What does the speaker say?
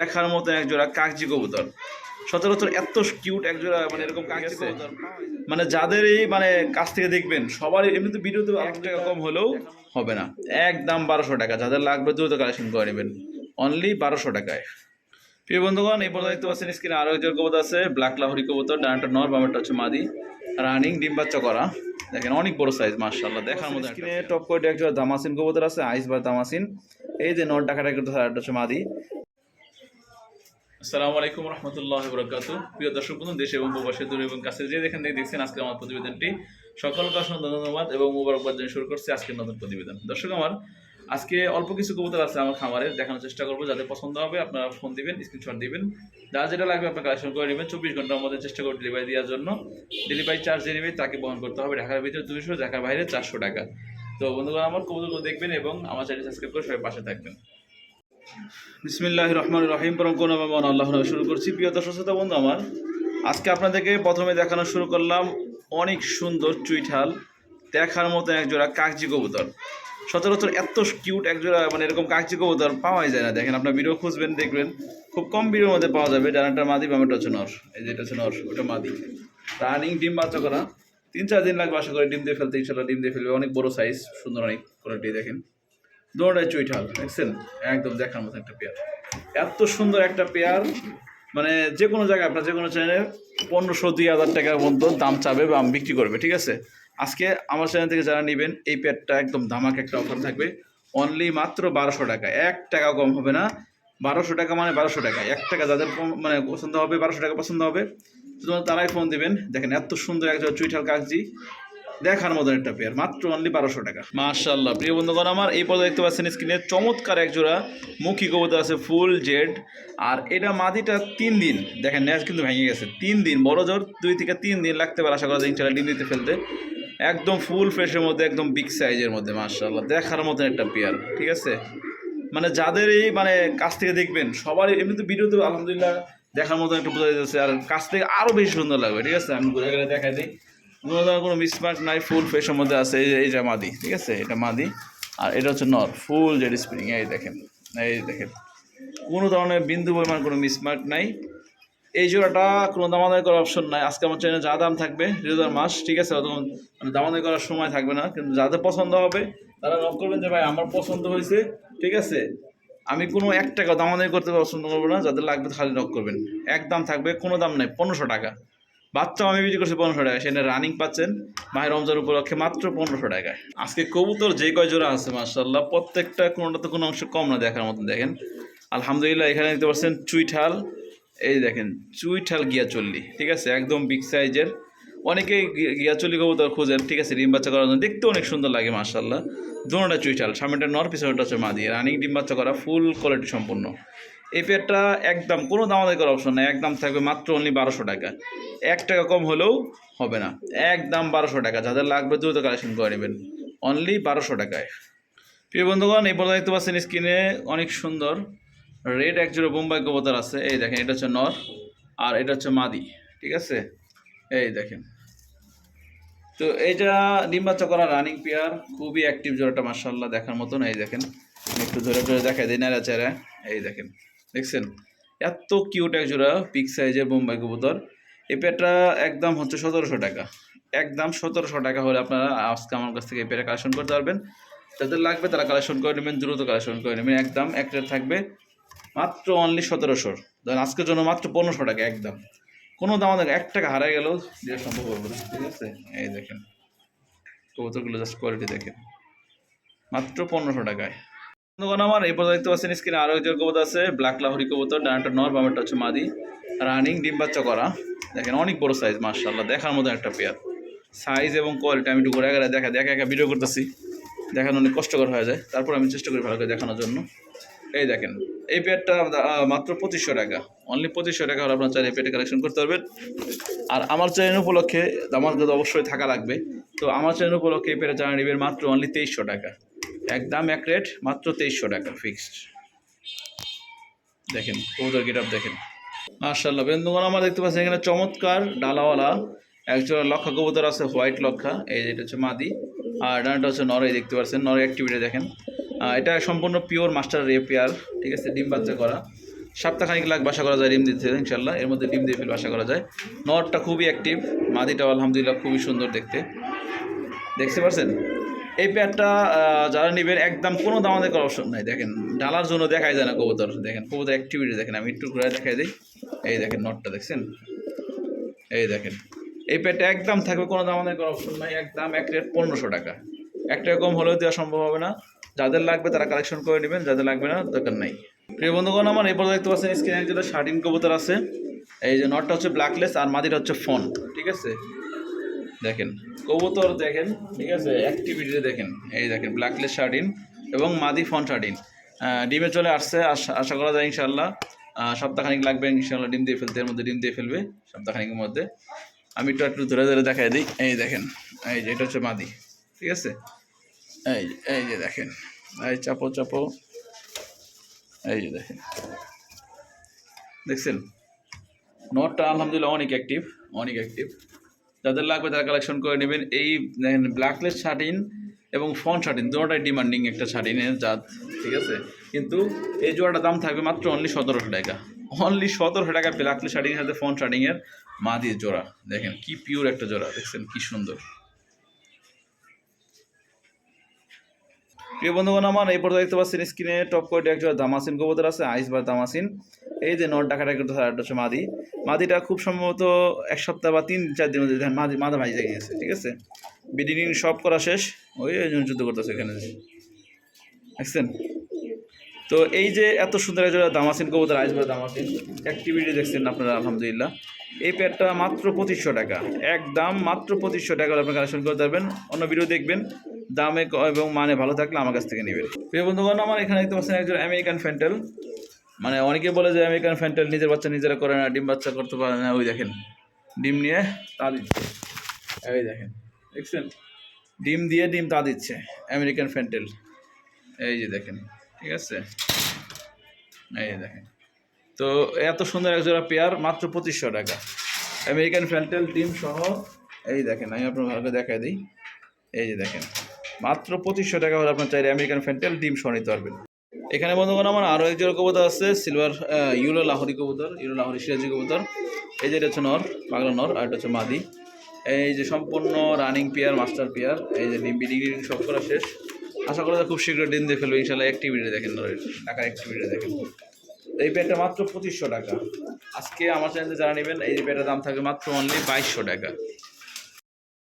দেখার মতো এক জোড়া কাগজি কবুতর। সচরাচর এত কিউট এক জোড়া মানে এরকম কাগজি কবুতর। মানে যাদের এই মানে কাছ থেকে দেখবেন সবার এমনিতে ভিডিওতে এক টাকা কম হলেও হবে না। একদম বারোশো টাকা। যাদের লাগবে দ্রুত কালেকশন করে নেবেন। অনলি বারোশো টাকায়। প্রিয় বন্ধুগণ এই পর্যন্ত দেখতে পাচ্ছেন স্ক্রিনে আরও একজন কবুতর আছে। ব্ল্যাক লাহরি কবুতর ডানাটা নর বামেরটা হচ্ছে মাদি। রানিং ডিম বাচ্চা করা। দেখেন অনেক বড় সাইজ মার্শাল্লাহ দেখার মতো স্ক্রিনে টপ কোয়ালিটি একজন দামাসিন কবুতর আছে আইস বা দামাসিন এই যে নর একটু একটা হচ্ছে মাদি। আসসালামু আলাইকুম রহমতুল্লাহ বরকাত প্রিয় দর্শক বন্ধু, দেশে এবং প্রবাসী দূরে এবং কাছে যে যেখান থেকে দেখছেন, আজকে আমার প্রতিবেদনটি সকলকে অসংখ্য ধন্যবাদ এবং মুবারকবাদ জানিয়ে শুরু করছি আজকের নতুন প্রতিবেদন। দর্শক আমার, আজকে অল্প কিছু কবুতর আছে আমার খামারে, দেখানোর চেষ্টা করব, যাদের পছন্দ হবে আপনারা ফোন দিবেন স্ক্রিনশট দিবেন। যার যেটা লাগবে আপনার কালেকশন করে নেবেন, চব্বিশ ঘণ্টার মধ্যে চেষ্টা করব ডেলিভারি দেওয়ার জন্য। ডেলিভারি চার্জ যে নেবে তাকে বহন করতে হবে ঢাকার ভিতরে দুশো ঢাকার বাইরে চারশো টাকা। তো বন্ধুগণ, আমার কবুতরগুলো দেখবেন এবং আমার চ্যানেল সাবস্ক্রাইব করে সবাই পাশে থাকবেন। বিসমিল্লাহ রহমান রহিম। পরম কোন আল্লাহ শুরু করছি। প্রিয় দর্শক, শ্রোতা, বন্ধু আমার, আজকে আপনাদেরকে প্রথমে দেখানো শুরু করলাম অনেক সুন্দর চুইঠাল, দেখার মতো এক জোড়া কাগজি কবুতর। সচরাচর এত কিউট এক জোড়া মানে এরকম কাগজি কবুতর পাওয়াই যায় না। দেখেন, আপনার ভিডিও খুঁজবেন, দেখবেন, খুব কম ভিডিওর মধ্যে পাওয়া যাবে। ডানাটা মাদি বামেটা হচ্ছে নর। এই যেটা হচ্ছে নর, ওটা মাদি। রানিং ডিম বাচ্চা করা। তিন চার দিন লাগবে, আশা করি ডিম দিয়ে ফেলতে ইনশাল্লাহ ডিম দিয়ে ফেলবে। অনেক বড় সাইজ সুন্দর অনেক কোয়ালিটি দেখেন। দৌড়ায় চুইঠাল দেখছেন একদম দেখার মতো একটা পেয়ার। এত সুন্দর একটা পেয়ার। মানে যে কোনো জায়গায় আপনার যে কোনো চ্যানেলে পনেরোশো, দুই হাজার টাকার মতো দাম চাবে বা বিক্রি করবে, ঠিক আছে? আজকে আমার চ্যানেল থেকে যারা নেবেন, এই পেয়ারটা একদম ধামাক একটা অফার থাকবে। অনলি মাত্র বারোশো টাকা। এক টাকা কম হবে না। বারোশো টাকা মানে বারোশো টাকা। এক টাকা যাদের মানে পছন্দ হবে, বারোশো টাকা পছন্দ হবে। শুধুমাত্র তারাই ফোন দিবেন। দেখেন এত সুন্দর একজন চুইঠাল কাগজি দেখার মতন একটা পেয়ার মাত্র অনলি বারোশো টাকা। মাশাল্লাহ প্রিয় বন্ধুগণ, আমার এই পদে দেখতে পাচ্ছেন স্ক্রিনে চমৎকার এক জোড়া মুখী কবুতর আছে ফুল জেড আর এটা মাদিটা তিন দিন, দেখেন ন্যাচ কিন্তু ভেঙে গেছে, তিন দিন, বড় জোর, দুই থেকে তিন দিন লাগতে পারে, আশা করা যায় ইনশাল্লাহ ডিম দিতে ফেলতে। একদম ফুল ফ্রেশের মধ্যে, একদম বিগ সাইজের মধ্যে মাশাল্লাহ দেখার মতন একটা পেয়ার ঠিক আছে? মানে যাদের এই মানে কাছ থেকে দেখবেন সবার এমনিতে ভিডিওতে আলহামদুলিল্লাহ দেখার মতন একটা বোঝা যাচ্ছে, আর কাছ থেকে আরও বেশি সুন্দর লাগবে, ঠিক আছে? আমি ঘুরে গেলে দেখাই দিই। কোনো কোনো মিসমার্ক নাই ফুল ফ্রেশের মধ্যে আছে, এই যে এইটা মাদি, ঠিক আছে? এটা মাদি, আর এটা হচ্ছে নর ফুল জেড স্প্রিং এই দেখেন এই দেখেন। কোনো ধরনের বিন্দু পরিমাণ কোনো মিসমার্ক নাই। এই জোড়াটা কোনো দামাদামি করার অপশন নাই। আজকে আমার চ্যানেলে যা দাম থাকবে রেজার মাস, ঠিক আছে? অত মানে দামাদামি করার সময় থাকবে না, কিন্তু যাদের পছন্দ হবে, তারা নক করবেন যে, ভাই, আমার পছন্দ হয়েছে, ঠিক আছে? আমি কোনো এক টাকা দামাদামি করতে পছন্দ করব না, যাদের লাগবে খালি নক করবেন। এক দাম থাকবে, কোনো দাম নাই, পনেরোশো টাকা। বাচ্চা আমি বিক্রি করছি পনেরোশো টাকা সেটা রানিং পাচ্ছেন। মাহের রমজান উপলক্ষে মাত্র পনেরোশো টাকায়। আজকে কবুতর যে কয় জোড়া আছে মার্শাল্লাহ প্রত্যেকটা কোনোটা তো কোনো অংশ কম না দেখার মতন, দেখেন। আলহামদুলিল্লাহ, এখানে দেখতে পাচ্ছেন চুইঠাল, এই দেখেন, চুইঠাল গিয়াচল্লি, ঠিক আছে? একদম বিগ সাইজের অনেকেই গি- গিয়াচল্লি কবুতর খোঁজেন, ঠিক আছে, ডিম বাচ্চা করার জন্য। দেখতে অনেক সুন্দর লাগে মার্শাল্লাহ দুটোটা চুইঠাল সামনেটা নর পিছনেটা হচ্ছে মাদি। রানিং ডিম বাচ্চা করা ফুল কোয়ালিটি সম্পূর্ণ। এই পেয়ারটা একদম, কোনো দামাদামি করার অপশন নেই, একদম থাকবে মাত্র অনলি বারোশো টাকা। এক টাকা কম হলেও হবে না, একদম বারোশো টাকা, যাদের লাগবে দ্রুত কালেকশন করে নেবেন। অনলি বারোশো টাকায়। প্রিয় বন্ধুগণ, এই পর্যন্ত দেখতে পাচ্ছেন স্ক্রিনে, অনেক সুন্দর। রেড একজোড়া বোম্বাই কবুতর আছে, এই দেখেন, এটা হচ্ছে নর, আর এটা হচ্ছে মাদি, ঠিক আছে? এই দেখেন। তো এইটা ডিম বাচ্চা করা রানিং পেয়ার খুবই অ্যাক্টিভ জোড়াটা মার্শাল্লাহ দেখার মতন, এই দেখেন। একটু ধরে ধরে দেখাই দিই নাড়া চেরা এই দেখেন। দেখছেন? এত কিউট এক জোড়া পিক সাইজের বোম্বাই কবুতর। এই পেয়ারটা একদম হচ্ছে সতেরোশো টাকা। একদম সতেরোশো টাকা হলে আপনারা আজকে আমার কাছ থেকে এই পেয়ারটা কালেকশন করতে পারবেন। যাদের লাগবে তারা কালেকশন করে নেবেন, দ্রুত কালেকশন করে নেবেন। একদম এক রেট থাকবে মাত্র অনলি সতেরোশোর। ধরেন আজকের জন্য মাত্র পনেরোশো টাকা একদম কোনো দাম আমাদের এক টাকা হারাই গেলেও দেওয়া সম্ভব হবে ঠিক আছে? এই দেখেন। কবুতরগুলো জাস্ট কোয়ালিটি দেখেন। মাত্র পনেরোশো টাকায়। বন্ধুগণ, আমার এই পর্যন্ত দেখতে পাচ্ছেন স্ক্রিনে আরও একজন কবুতর আছে ব্ল্যাক লাহরি কবুতর ডানাটা নর বামেরটা হচ্ছে মাদি। রানিং ডিম বাচ্চা করা। দেখেন, অনেক বড় সাইজ মার্শাল্লাহ দেখার মতো একটা পেয়ার সাইজ এবং কোয়ালিটি আমি একটু ঘুরে গেলে দেখা দেখা একা ভিডিও করতেছি। দেখানো অনেক কষ্টকর হয়ে যায়। তারপর আমি চেষ্টা করি ভালো করে দেখানোর জন্য। এই দেখেন, এই পেয়ারটা মাত্র পঁচিশশো টাকা। অনলি পঁচিশশো টাকা হলে আপনার চাইলে এই পেয়ারটা কালেকশন করতে পারবেন। আর আমার চ্যানেল উপলক্ষে, আমার অবশ্যই থাকা লাগবে। তো আমার চ্যানেল উপলক্ষে এই পেয়ারটা জানা নেবেন মাত্র অনলি তেইশশো টাকা। একদম এক রেট মাত্র তেইশশো টাকা ফিক্সড দেখেন, কবুতর গেট দেখেন। মার্শাল্লাহ বন্ধুগণ আমার দেখতে পাচ্ছেন, এখানে চমৎকার ডালাওয়ালা। একজোড়া লক্ষা কবুতর আছে হোয়াইট লক্ষা, এই যেটা হচ্ছে মাদি। আর ডানাটা হচ্ছে নরাই দেখতে পাচ্ছেন নরের অ্যাক্টিভিটি দেখেন। এটা সম্পূর্ণ পিওর মাস্টার রে পেয়ার ঠিক আছে, ডিম বাচ্চা করা। সপ্তাহখানিক লাখ বাসা করা যায়, ডিম দিতে ইনশাল্লাহ এর মধ্যে ডিম দিয়ে ফেলে বাসা করা যায়। নরটা খুবই অ্যাক্টিভ মাদিটাও আলহামদুলিল্লাহ খুবই সুন্দর দেখতে। দেখতে পারছেন এই প্যাডটা যারা নেবেন, একদম কোনো দামাদের করার অপশন নাই। দেখেন ডালার জন্য দেখাই যায় না কবুতর। দেখেন কবুতর অ্যাক্টিভিটি দেখেন, আমি একটু ঘুরে দেখাই দিই। এই দেখেন নটটা দেখছেন? এই দেখেন, এই প্যাডটা একদম থাকবে, কোনো দামাদের করার অপশন নাই। একদম এক রেট পনেরোশো টাকা। এক টাকা কম হলেও দেওয়া সম্ভব হবে না। যাদের লাগবে তারা কালেকশন করে নেবেন, যাদের লাগবে না, দরকার নাই। প্রিয় বন্ধুগণ, আমার পর্যন্ত দেখতে পাচ্ছেন স্ক্রিনে যেটা শার্টিন কবুতর আছে। এই যে নটটা হচ্ছে ব্ল্যাকলেস আর মাদিটা হচ্ছে ফোন, ঠিক আছে? দেখেন, কবুতর দেখেন, ঠিক আছে? অ্যাক্টিভিটি দেখেন, এই দেখেন ব্ল্যাকলেস শার্টিন এবং মাদি ফন শার্টিন ডিমে চলে আসছে, আশা করা যায় ইনশাল্লাহ সপ্তাহখানিক লাগবে ইনশাল্লাহ ডিম দিয়ে ফেলতে, এর মধ্যে ডিম দিয়ে ফেলবে, সপ্তাহখানিকের মধ্যে। আমি একটু একটু ধরে ধরে দেখাই দিই। এই দেখেন, এই যে, এটা হচ্ছে মাদি, ঠিক আছে? এই এই যে দেখেন, এই চাপো চাপো। এই যে দেখেন। দেখছেন? নটটা আলহামদুলিল্লাহ অনেক অ্যাক্টিভ অনেক অ্যাক্টিভ যাদের লাগবে তারা কালেকশন করে নেবেন। এই ব্ল্যাকলেস শার্টিন এবং ফন শার্টিন দুটাই ডিমান্ডিং একটা শার্টিনের জাত, ঠিক আছে? কিন্তু এই জোড়াটার দাম থাকবে মাত্র অনলি সতেরোশো টাকা। অনলি সতেরোশো টাকা ব্ল্যাকলেস শার্টিনের সাথে ফন শার্টিংয়ের মা দিয়ে জোড়া। দেখেন, কি পিওর একটা জোড়া, দেখছেন কি সুন্দর। প্রিয় বন্ধুগণ, আমার এই পর্যন্ত দেখতে পাচ্ছেন স্ক্রিনে টপ কোয়ালিটি একজোড়া দামাসিন কবুতর আছে আইস বা দামাসিন। এই যে নট ডাকাটা কিন্তু একটা হচ্ছে মাদি। মাদিটা খুব সম্ভবত এক সপ্তাহ বা তিন, চার দিন মধ্যে মাদি, মাদা ভাই গেছে, ঠিক আছে? বিডিনিং সব করা শেষ। ওই জন্য যুদ্ধ করতেছে এখানে। দেখছেন? তো এই যে এত সুন্দর একজোড়া দামাসিন কবুতর আইস বা দামাসিন অ্যাক্টিভিটি দেখছেন আপনারা, আলহামদুলিল্লাহ। এই প্যাডটা মাত্র পঁচিশশো টাকা। একদম মাত্র পঁচিশশো টাকা আপনি কালেকশন করতে পারবেন। অন্য ভিডিও দেখবেন। দামে এবং মানে ভালো থাকলে আমার কাছ থেকে নেবেন প্রিয় বন্ধুগণ, আমার এখানে দেখতে পাচ্ছেন একজন আমেরিকান ফ্যান্টেল মানে অনেকে বলে যে আমেরিকান ফ্যান্টেল নিজের বাচ্চা নিজেরা করে না, ডিম বাচ্চা করতে পারে না, ওই দেখেন। ডিম নিয়ে তা দিচ্ছে। এই দেখেন, দেখছেন? ডিম দিয়ে ডিম তা দিচ্ছে আমেরিকান ফ্যান্টেল এই যে দেখেন, ঠিক আছে? এই যে দেখেন। তো এত সুন্দর এক জোড়া পেয়ার, মাত্র পঁচিশশো টাকা। আমেরিকান ফ্যান্টেল ডিম সহ, এই দেখেন, আমি আপনার ভালো দেখাই দিই। এই যে দেখেন। মাত্র পঁচিশশো টাকা হলে আপনার চাইলে আমেরিকান ফ্যান্টেল ডিম সহ নিতে পারবেন। এখানে বন্ধুগণ আমার আরও এক জোড়া কবুতর আছে, সিলভার ইউলো লাহরি কবুতর, ইউরো লাহরি সিরাজি কবুতর। এই যে এটা হচ্ছে নর, পাগলা নর, আর এটা হচ্ছে মাদি। এই যে সম্পূর্ণ রানিং পেয়ার, মাস্টার পেয়ার, এই যে ডিম বিডিং সব করা শেষ। আশা করা খুব শীঘ্র ডিম দিয়ে ফেলবে, ইনশাল্লাহ অ্যাক্টিভিটি দেখেন টাকার অ্যাক্টিভিটি দেখেন। এই প্যাডটা মাত্র পঁচিশশো টাকা। আজকে আমার চ্যানেলে যারা নেবেন, এই প্যাডের দাম থাকবে মাত্র অনলি বাইশশো টাকা।